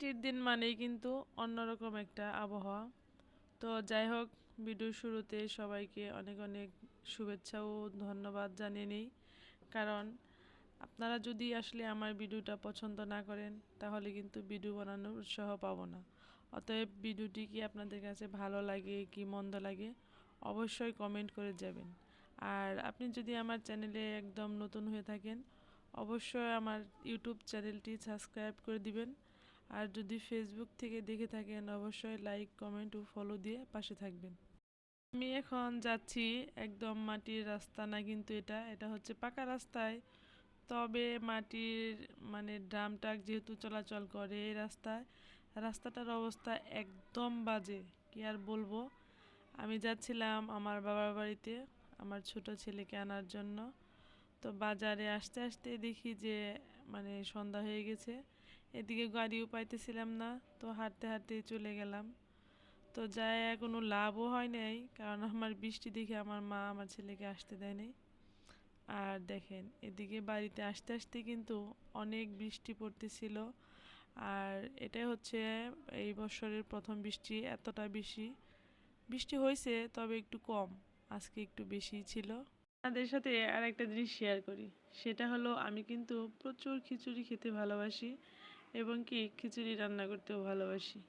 বৃষ্টির দিন মানেই কিন্তু অন্যরকম একটা আবহাওয়া। তো যাই হোক ভিডিও শুরুতে সবাইকে অনেক অনেক শুভেচ্ছা ও ধন্যবাদ জানিয়ে নিই। কারণ আপনারা যদি আসলে আমার ভিডিওটা পছন্দ না করেন, তাহলে কিন্তু ভিডিও বানানোর উৎসাহ পাবো না। অতএব ভিডিওটি কি আপনাদের কাছে ভালো লাগে কি মন্দ লাগে, অবশ্যই কমেন্ট করে যাবেন। আর আপনি যদি আমার চ্যানেলে একদম নতুন হয়ে থাকেন, অবশ্যই আমার ইউটিউব চ্যানেলটি সাবস্ক্রাইব করে দিবেন। আর যদি ফেসবুক থেকে দেখে থাকেন, অবশ্যই লাইক কমেন্ট ও ফলো দিয়ে পাশে থাকবেন। আমি এখন যাচ্ছি একদম মাটির রাস্তা না কিন্তু এটা এটা হচ্ছে পাকা রাস্তায়। তবে মাটির মানে ড্রাম ট্রাক যেহেতু চলাচল করে এই রাস্তায়, রাস্তাটার অবস্থা একদম বাজে, কি আর বলব? আমি যাচ্ছিলাম আমার বাবার বাড়িতে, আমার ছোট ছেলেকে আনার জন্য। তো বাজারে আসতে আসতে দেখি যে মানে সন্ধ্যা হয়ে গেছে। এদিকে গাড়িও পাইতেছিলাম না, তো হাঁটতে হাঁটতে চলে গেলাম। তো যাই কোনো লাভও হয় নাই, কারণ আমার বৃষ্টি দেখে আমার মা আমার ছেলেকে আসতে দেয় নাই। আর দেখেন, এদিকে বাড়িতে আসতে আসতে কিন্তু অনেক বৃষ্টি পড়তেছিল। আর এটাই হচ্ছে এই বছরের প্রথম বৃষ্টি, এতটা বেশি। বৃষ্টি হয়েছে, তবে একটু কম, আজকে একটু বেশি ছিল। আপনাদের সাথে আর একটা জিনিস শেয়ার করি, সেটা হলো আমি কিন্তু প্রচুর খিচুড়ি খেতে ভালোবাসি। এবং কি খিচুড়ি রান্না করতেও ভালোবাসি।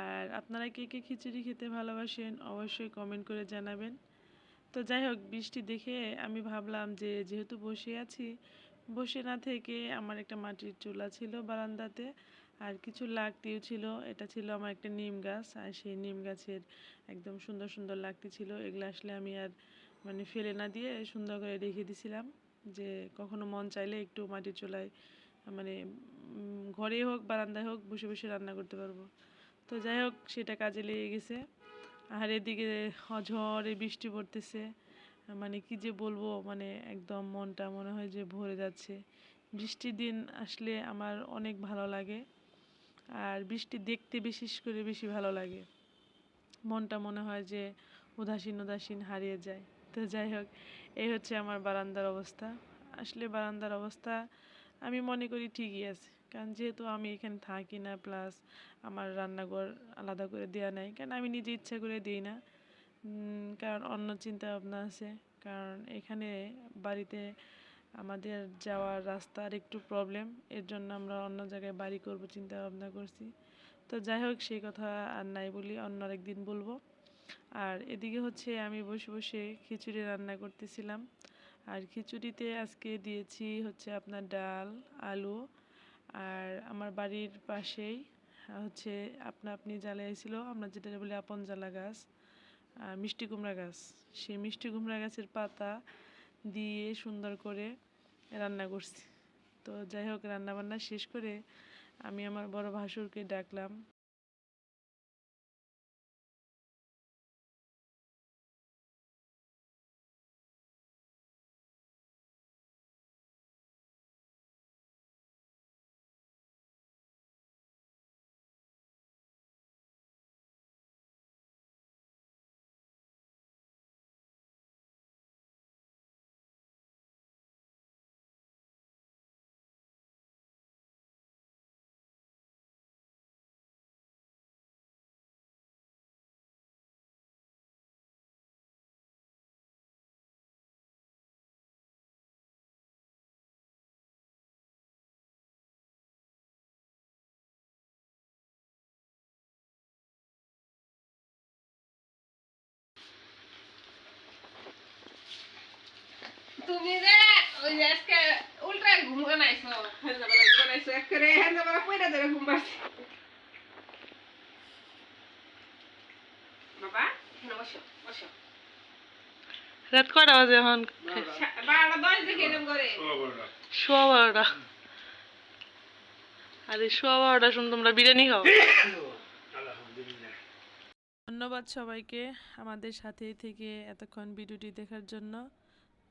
আর আপনারা কে কে খিচুড়ি খেতে ভালোবাসেন অবশ্যই কমেন্ট করে জানাবেন। তো যাই হোক, বৃষ্টি দেখে আমি ভাবলাম যে যেহেতু বসে আছি, বসে না থেকে আমার একটা মাটির চুলা ছিল বারান্দাতে আর কিছু লাগতিও ছিল। এটা ছিল আমার একটা নিম গাছ আর সেই নিম গাছের একদম সুন্দর সুন্দর লাগতি ছিল। এগুলো আসলে আমি আর মানে ফেলে না দিয়ে সুন্দর করে রেখে দিছিলাম যে কখনো মন চাইলে একটু মাটির চুলায় মানে ঘরে হোক, বারান্দায় হোক, বসে বসে রান্না করতে পারব। তো যাই হোক, সেটা কাজে লেগে গেছে। আর এদিকে ঝড়ে বৃষ্টি পড়তেছে। মানে কি যে বলব মানে একদম মনটা মনে হয় যে ভরে যাচ্ছে। বৃষ্টির দিন আসলে আমার অনেক ভালো লাগে। আর বৃষ্টি দেখতে বিশেষ করে বেশি ভালো লাগে। মনটা মনে হয় যে উদাসীন উদাসীন হারিয়ে যায়। তো যাই হোক, এই হচ্ছে আমার বারান্দার অবস্থা। আসলে বারান্দার অবস্থা আমি মনে করি ঠিকই আছে। কারণ যেহেতু আমি এখানে থাকি না প্লাস আমার রান্নাঘর আলাদা করে দেওয়া নাই, কারণ আমি নিজে ইচ্ছা করে দিই না। কারণ অন্য চিন্তা ভাবনা আছে। কারণ এখানে বাড়িতে আমাদের যাওয়ার রাস্তার একটু প্রবলেম এর জন্য আমরা অন্য জায়গায় বাড়ি করব চিন্তা ভাবনা করছি। তো যাই হোক, সেই কথা আর নাই বলি, অন্য আরেকদিন বলব। আর এদিকে হচ্ছে আমি বসে বসে খিচুড়ি রান্না করতেছিলাম। আর খিচুড়িতে আজকে দিয়েছি হচ্ছে আপনার ডাল, আলু আর আমার বাড়ির পাশেই হচ্ছে আপনা আপনি জ্বালিয়েছিল আমরা যেটা বলি আপন জ্বালা গাছ আর মিষ্টি কুমড়া গাছ। সেই মিষ্টি কুমড়া গাছের পাতা দিয়ে সুন্দর করে রান্না করছি। তো যাই হোক, রান্নাবান্না শেষ করে আমি আমার বড় ভাসুরকে ডাকলাম। আজকে উল্টা ঘুম বানাইছো হেন্দাবেলা বানাইছো একেবারে হেন্দাবেলা কইরা দেবে ঘুম পাচ্ছে বাবা এখানে বসো বসো রাত কয়টা বাজে এখন সা- বারোটা দশ দিকে এরকম করে সোয়া বারোটা আরে সোয়া সময় তোমরা বিরিয়ানি খাও ধন্যবাদ সবাইকে আমাদের সাথে থেকে এতক্ষণ ভিডিওটি দেখার জন্য